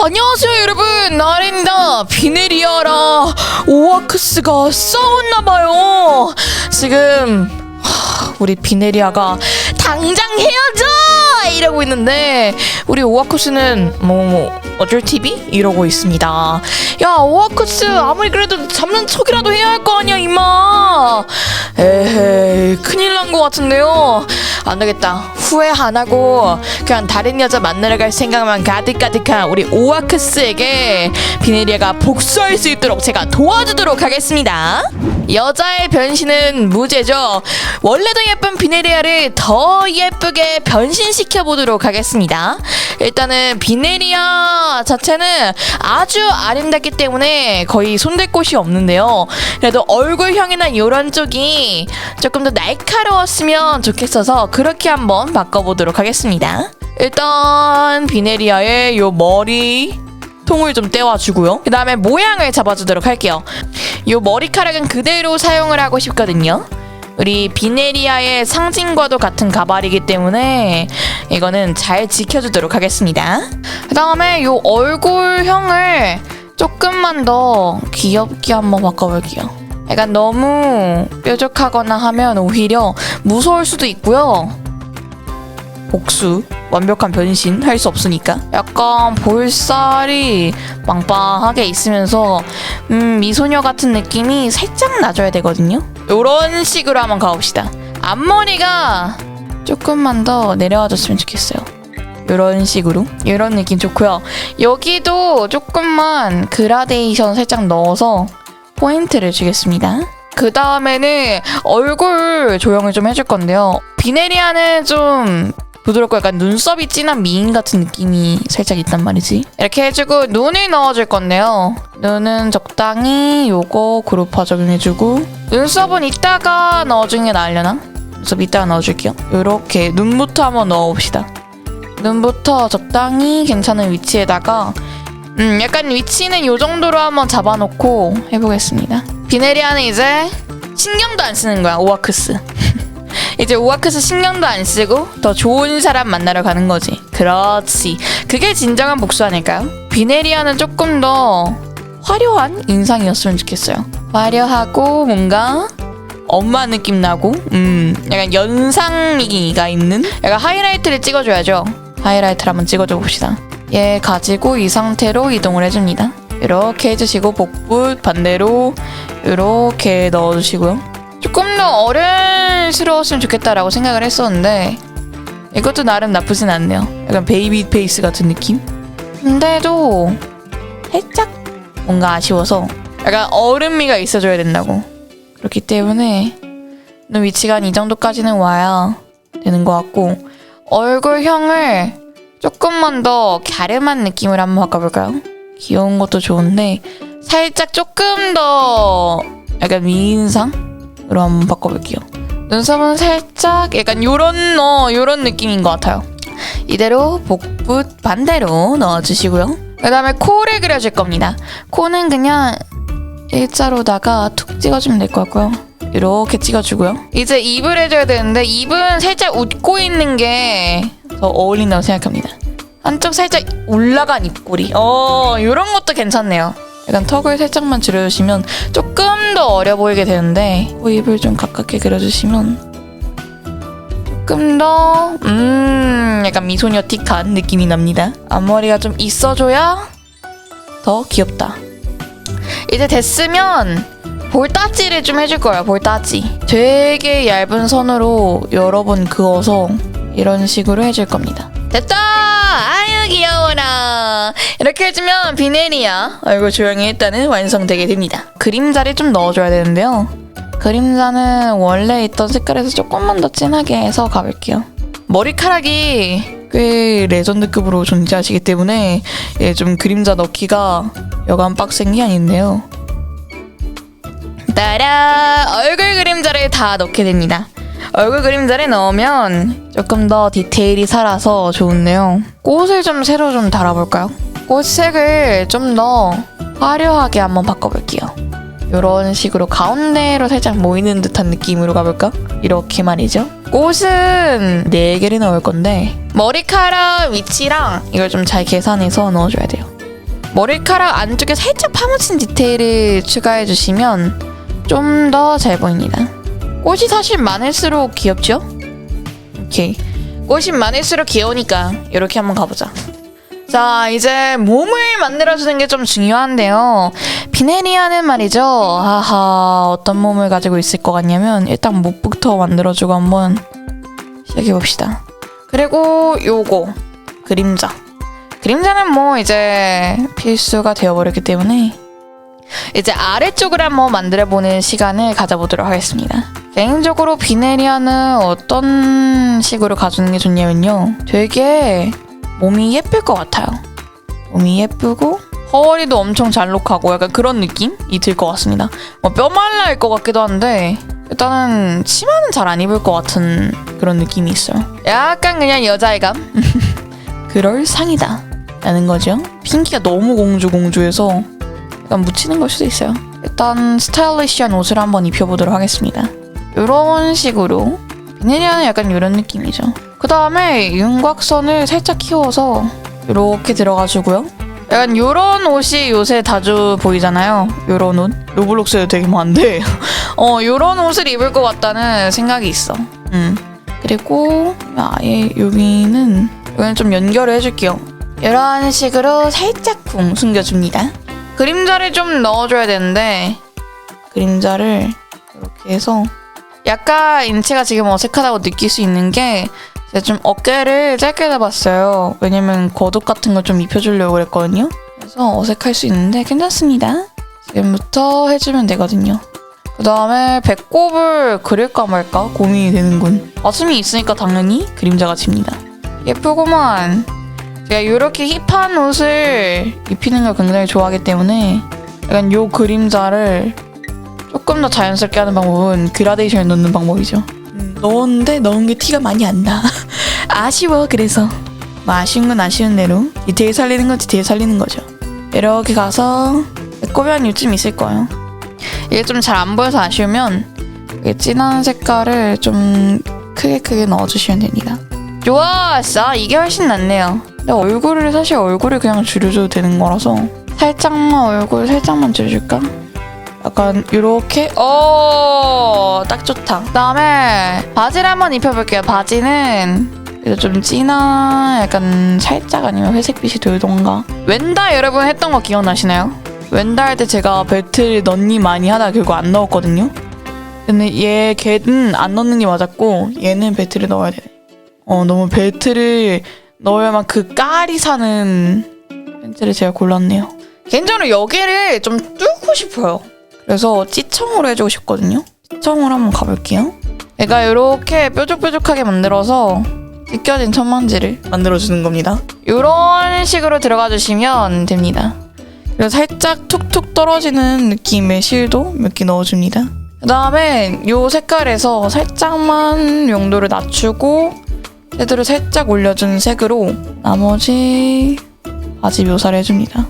안녕하세요 여러분. 나래입니다 비네리아라 오아크스가 싸웠나봐요. 지금 하, 우리 비네리아가 당장 헤어져 이러고 있는데 우리 오아크스는 뭐, 뭐 어쩔 TV 이러고 있습니다. 야 오아크스 아무리 그래도 잡는 척이라도 해야 할 거 아니야 임마. 에헤이 큰일 난거 같은데요. 안 되겠다. 후회 안 하고 그냥 다른 여자 만나러 갈 생각만 가득가득한 우리 오아크스에게 비네리아가 복수할 수 있도록 제가 도와주도록 하겠습니다 여자의 변신은 무죄죠. 원래도 예쁜 비네리아를 더 예쁘게 변신시켜 보도록 하겠습니다. 일단은 비네리아 자체는 아주 아름답기 때문에 거의 손댈 곳이 없는데요. 그래도 얼굴형이나 이런 쪽이 조금 더 날카로웠으면 좋겠어서 그렇게 한번 바꿔보도록 하겠습니다. 일단 비네리아의 요 머리 통을 좀 떼와주고요. 그 다음에 모양을 잡아주도록 할게요. 요 머리카락은 그대로 사용을 하고 싶거든요. 우리 비네리아의 상징과도 같은 가발이기 때문에 이거는 잘 지켜주도록 하겠습니다. 그 다음에 요 얼굴형을 조금만 더 귀엽게 한번 바꿔볼게요. 약간 너무 뾰족하거나 하면 오히려 무서울 수도 있고요. 복수 완벽한 변신 할 수 없으니까. 약간 볼살이 빵빵하게 있으면서 음 미소녀 같은 느낌이 살짝 나줘야 되거든요. 요런 식으로 한번 가봅시다. 앞머리가 조금만 더 내려와줬으면 좋겠어요. 요런 식으로. 요런 느낌 좋고요. 여기도 조금만 그라데이션 살짝 넣어서 포인트를 주겠습니다. 그 다음에는 얼굴 조형을 좀 해줄 건데요. 비네리아는 좀 부드럽고 약간 눈썹이 진한 미인 같은 느낌이 살짝 있단 말이지. 이렇게 해주고 눈을 넣어줄 건데요. 눈은 적당히 요거 그룹화 적용해주고 눈썹은 이따가 넣어주는 게 나으려나? 눈썹 이따가 넣어줄게요. 요렇게 눈부터 한번 넣어봅시다. 눈부터 적당히 괜찮은 위치에다가 음 약간 위치는 요 정도로 한번 잡아놓고 해보겠습니다. 비네리아는 이제 신경도 안 쓰는 거야 오아크스. 이제 오아크스 신경도 안 쓰고 더 좋은 사람 만나러 가는 거지. 그렇지. 그게 진정한 복수 아닐까요? 비네리아는 조금 더 화려한 인상이었으면 좋겠어요. 화려하고 뭔가 엄마 느낌 나고, 음, 약간 연상미가 있는? 약간 하이라이트를 찍어줘야죠. 하이라이트를 한번 찍어줘 봅시다. 얘 가지고 이 상태로 이동을 해줍니다. 이렇게 해주시고 복부 반대로 이렇게 넣어주시고요. 조금 더 어른스러웠으면 좋겠다라고 생각을 했었는데 이것도 나름 나쁘진 않네요. 약간 베이비 페이스 같은 느낌? 근데도 살짝 뭔가 아쉬워서 약간 어른미가 있어줘야 된다고. 그렇기 때문에 눈 위치가 한 이 정도까지는 와야 되는 것 같고 얼굴형을 조금만 더 갸름한 느낌을 한번 바꿔볼까요? 귀여운 것도 좋은데 살짝 조금 더 약간 미인상? 으로 한번 바꿔볼게요. 눈썹은 살짝 약간 요런 어 요런 느낌인 것 같아요. 이대로 복부 반대로 넣어주시고요. 그 다음에 코를 그려줄 겁니다. 코는 그냥 일자로다가 툭 찍어주면 될 것 같고요. 이렇게 찍어주고요. 이제 입을 해줘야 되는데 입은 살짝 웃고 있는 게 더 어울린다고 생각합니다. 한쪽 살짝 올라간 입꼬리. 어, 이런 것도 괜찮네요. 약간 턱을 살짝만 줄여주시면 조금 더 어려 보이게 되는데 코 입을 좀 가깝게 그려주시면 조금 더 음, 약간 미소녀 틱한 느낌이 납니다. 앞머리가 좀 있어줘야 더 귀엽다. 이제 됐으면 볼따지를 좀 해줄 거예요. 볼따지. 되게 얇은 선으로 여러 번 그어서 이런 식으로 해줄 겁니다. 됐다! 아유 귀여워라. 이렇게 해주면 비네리아 얼굴 조형이 일단은 완성되게 됩니다. 그림자를 좀 넣어줘야 되는데요. 그림자는 원래 있던 색깔에서 조금만 더 진하게 해서 가볼게요. 머리카락이 꽤 레전드급으로 존재하시기 때문에 예, 좀 그림자 넣기가 여간 빡센 게 아닌데요. 따라 얼굴 그림자를 다 넣게 됩니다. 얼굴 그림자를 넣으면 조금 더 디테일이 살아서 좋은데요. 꽃을 좀 새로 좀 달아볼까요? 꽃색을 좀 더 화려하게 한번 바꿔볼게요. 이런 식으로 가운데로 살짝 모이는 듯한 느낌으로 가볼까? 이렇게 말이죠. 꽃은 4개를 넣을 건데 머리카락 위치랑 이걸 좀 잘 계산해서 넣어줘야 돼요. 머리카락 안쪽에 살짝 파묻힌 디테일을 추가해 주시면 좀 더 잘 보입니다. 꽃이 사실 많을수록 귀엽죠? 오케이. 꽃이 많을수록 귀여우니까 이렇게 한번 가보자. 자, 이제 몸을 만들어주는 게 좀 중요한데요. 비네리아는 말이죠. 하하, 어떤 몸을 가지고 있을 것 같냐면, 일단 목부터 만들어주고 한번 시작해봅시다. 그리고 요거, 그림자. 그림자는 뭐 이제 필수가 되어버렸기 때문에, 이제 아래쪽을 한번 만들어보는 시간을 가져보도록 하겠습니다. 개인적으로 비네리아는 어떤 식으로 가주는 게 좋냐면요. 되게 몸이 예쁠 것 같아요. 몸이 예쁘고 허리도 엄청 잘록하고 약간 그런 느낌이 들 것 같습니다. 뭐 뼈말라일 것 같기도 한데 일단은 치마는 잘 안 입을 것 같은 그런 느낌이 있어요. 약간 그냥 여자의 감? 그럴 상이다. 라는 거죠. 핑키가 너무 공주 공주해서 약간 묻히는 걸 수도 있어요. 일단 스타일리시한 옷을 한번 입혀보도록 하겠습니다. 이런 식으로 비네리아는 약간 이런 느낌이죠. 그 다음에 윤곽선을 살짝 키워서 이렇게 들어가주고요. 약간 이런 옷이 요새 자주 보이잖아요. 이런 옷. 로블록스에 되게 많은데 어 이런 옷을 입을 것 같다는 생각이 있어. 음. 그리고 아예 여기는 여기는 좀 연결을 해줄게요. 이런 식으로 살짝 쿵 숨겨줍니다. 그림자를 좀 넣어줘야 되는데 그림자를 이렇게 해서 약간 인체가 지금 어색하다고 느낄 수 있는 게 제가 좀 어깨를 짧게 잡았어요. 왜냐면 겉옷 같은 걸 좀 입혀주려고 그랬거든요. 그래서 어색할 수 있는데 괜찮습니다. 지금부터 해주면 되거든요. 그 다음에 배꼽을 그릴까 말까 고민이 되는군. 가슴이 있으니까 당연히 그림자가 집니다. 예쁘구만. 제가 이렇게 힙한 옷을 입히는 걸 굉장히 좋아하기 때문에 약간 요 그림자를 조금 더 자연스럽게 하는 방법은 그라데이션을 넣는 방법이죠. 음, 넣었는데 넣은 게 티가 많이 안 나. 아쉬워 그래서. 뭐 아쉬운 건 아쉬운 대로 디테일 살리는 건 디테일 살리는 거죠. 이렇게 가서 꼬면 요쯤 있을 거예요. 이게 좀 잘 안 보여서 아쉬우면 이게 진한 색깔을 좀 크게 크게 넣어주시면 됩니다. 좋았어. 이게 훨씬 낫네요. 근데 얼굴을 사실 얼굴을 그냥 줄여줘도 되는 거라서 살짝만 얼굴 살짝만 줄여줄까? 약간 이렇게 어 딱 좋다. 그다음에 바지를 한번 입혀볼게요. 바지는 좀 진한 약간 살짝 아니면 회색빛이 돌던가. 웬다 여러분 했던 거 기억나시나요? 웬다 할 때 제가 벨트를 넣니 많이 하다 결국 안 넣었거든요. 근데 얘 걔는 안 넣는 게 맞았고 얘는 벨트를 넣어야 돼. 어 너무 벨트를 넣어야만 그 깔이 사는 벤츠를 제가 골랐네요. 개인적으로 여기를 좀 뚫고 싶어요. 그래서 찌청으로 해주고 싶거든요. 찌청으로 한번 가볼게요. 얘가 이렇게 뾰족뾰족하게 만들어서 찢겨진 천만지를 만들어주는 겁니다. 이런 식으로 들어가 주시면 됩니다. 그리고 살짝 툭툭 떨어지는 느낌의 실도 몇 개 넣어줍니다. 그 다음에 이 색깔에서 살짝만 용도를 낮추고 섀도를 살짝 올려준 색으로 나머지 바지 묘사를 해줍니다.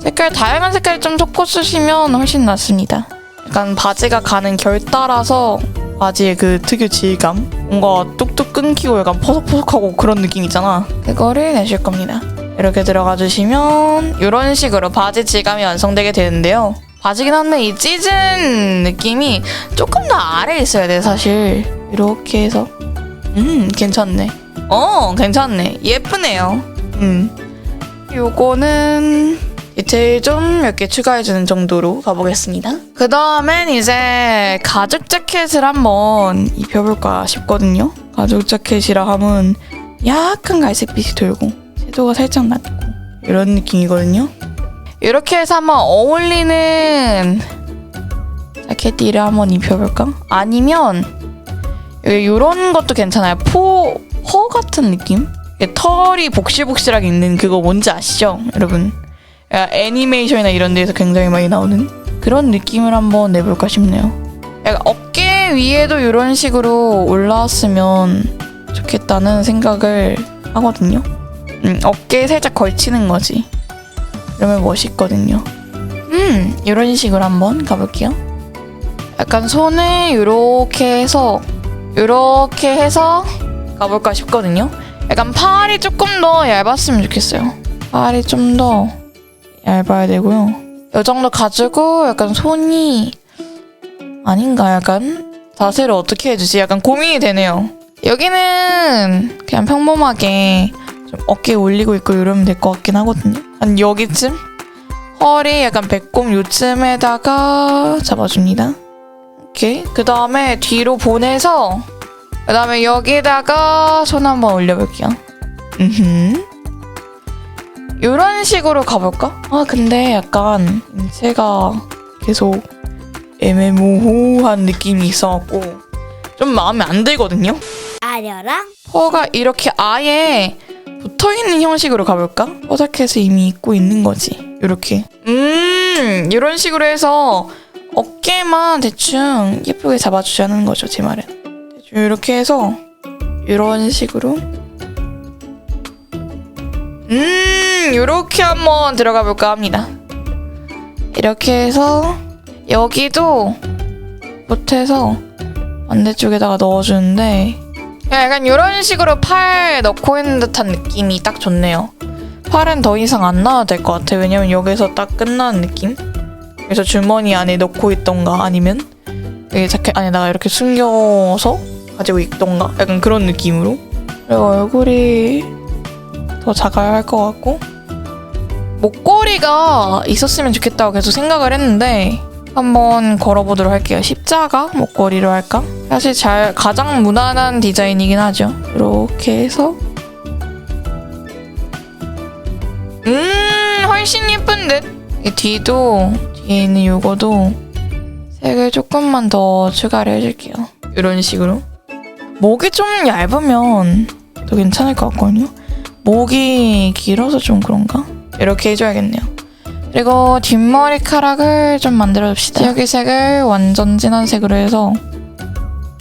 색깔 다양한 색깔 좀 섞어 쓰시면 훨씬 낫습니다. 약간 바지가 가는 결 따라서 바지의 그 특유 질감 뭔가 뚝뚝 끊기고 약간 퍼석퍼석하고 그런 느낌 있잖아. 그거를 내실 겁니다. 이렇게 들어가 주시면 이런 식으로 바지 질감이 완성되게 되는데요. 바지긴 한데 이 찢은 느낌이 조금 더 아래에 있어야 돼 사실. 이렇게 해서 음 괜찮네. 어 괜찮네. 예쁘네요. 음. 요거는 디테일 좀 몇 개 추가해주는 정도로 가보겠습니다. 그 다음엔 이제 가죽 자켓을 한번 입혀볼까 싶거든요. 가죽 자켓이라 하면 약간 갈색빛이 돌고 섀도우가 살짝 낮고 이런 느낌이거든요. 이렇게 해서 한번 어울리는 자켓띠를 한번 입혀볼까? 아니면 이런 것도 괜찮아요. 포, 허 같은 느낌? 털이 복실복실하게 있는 그거 뭔지 아시죠? 여러분. 애니메이션이나 이런 데서 굉장히 많이 나오는 그런 느낌을 한번 내볼까 싶네요. 약간 어깨 위에도 이런 식으로 올라왔으면 좋겠다는 생각을 하거든요. 음, 어깨에 살짝 걸치는 거지. 그러면 멋있거든요. 음, 이런 식으로 한번 가볼게요. 약간 손을 이렇게 해서 이렇게 해서 가볼까 싶거든요. 약간 팔이 조금 더 얇았으면 좋겠어요. 팔이 좀 더 얇아야 되고요. 이 정도 가지고 약간 손이 아닌가 약간 자세를 어떻게 해주지 약간 고민이 되네요. 여기는 그냥 평범하게 좀 어깨 올리고 있고 이러면 될 것 같긴 하거든요. 한 여기쯤 허리 약간 배꼽 요쯤에다가 잡아줍니다. 오케이. 그 다음에 뒤로 보내서 그 다음에 여기다가 손 한번 올려볼게요. 음. 이런 식으로 가볼까? 아 근데 약간 인체가 계속 애매모호한 느낌이 있어갖고 좀 마음에 안 들거든요. 아려랑 퍼가 이렇게 아예 붙어있는 형식으로 가볼까? 퍼 자켓을 이미 입고 있는 거지. 이렇게. 음, 이런 식으로 해서 어깨만 대충 예쁘게 잡아주자는 거죠, 제 말은. 대충 이렇게 해서 이런 식으로. 음, 이렇게 한번 들어가 볼까 합니다. 이렇게 해서 여기도 못해서 반대쪽에다가 넣어주는데 약간 이런 식으로 팔 넣고 있는 듯한 느낌이 딱 좋네요. 팔은 더 이상 안 넣어도 될 것 같아요. 왜냐면 여기서 딱 끝나는 느낌? 그래서 주머니 안에 넣고 있던가 아니면 여기 자켓 안에다가 이렇게 숨겨서 가지고 있던가 약간 그런 느낌으로 그리고 얼굴이 더 작아야 할 것 같고 목걸이가 있었으면 좋겠다고 계속 생각을 했는데 한번 걸어보도록 할게요. 십자가 목걸이로 할까? 사실 잘 가장 무난한 디자인이긴 하죠. 이렇게 해서 음 훨씬 예쁜 듯. 이 뒤도 뒤에 있는 요거도 색을 조금만 더 추가를 해줄게요. 이런 식으로 목이 좀 얇으면 더 괜찮을 것 같거든요. 목이 길어서 좀 그런가? 이렇게 해줘야겠네요. 그리고 뒷머리카락을 좀 만들어줍시다. 여기 색을 완전 진한 색으로 해서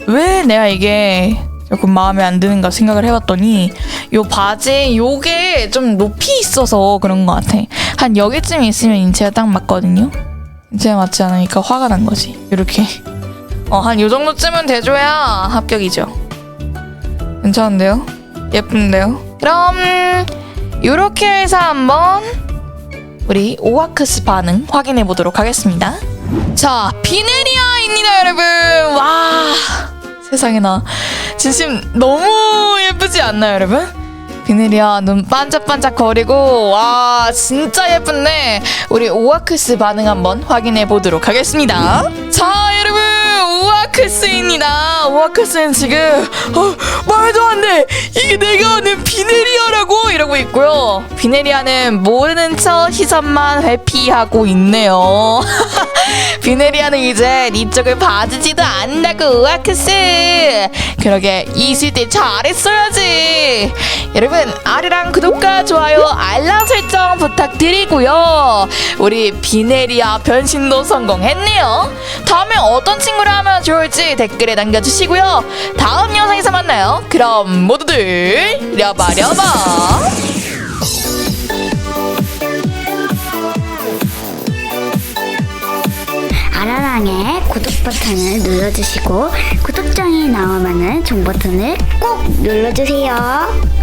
왜 내가 이게 조금 마음에 안 드는가 생각을 해봤더니 요 바지 요게 좀 높이 있어서 그런 것 같아. 한 여기쯤 있으면 인체가 딱 맞거든요. 인체가 맞지 않으니까 화가 난 거지. 이렇게 어 한 요 정도쯤은 돼줘야 합격이죠. 괜찮은데요? 예쁜데요? 그럼 요렇게 해서 한번 우리 오아크스 반응 확인해 보도록 하겠습니다. 자, 비네리아입니다, 여러분. 와, 세상에나. 진심 너무 예쁘지 않나요, 여러분? 비네리아 눈 반짝반짝 거리고 와 진짜 예쁜데 우리 오아크스 반응 한번 확인해 보도록 하겠습니다. 자 여러분 오아크스입니다. 오아크스는 지금 어, 말도 안 돼. 이게 내가 아는 비네리아라고 이러고 있고요. 비네리아는 모르는 척 시선만 회피하고 있네요. 비네리아는 이제 이쪽을 봐주지도 않는다고 오아크스. 그러게 있을 때 잘했어야지. 여러분 아리랑 구독과 좋아요 알람 설정 부탁드리고요. 우리 비네리아 변신도 성공했네요. 다음에 어떤 친구를 하면 좋을지 댓글에 남겨주시고요. 다음 영상에서 만나요. 그럼 모두들 려바려바. 아라랑의 구독 버튼을 눌러주시고 구독장이 나오면은 종 버튼을 꼭 눌러주세요.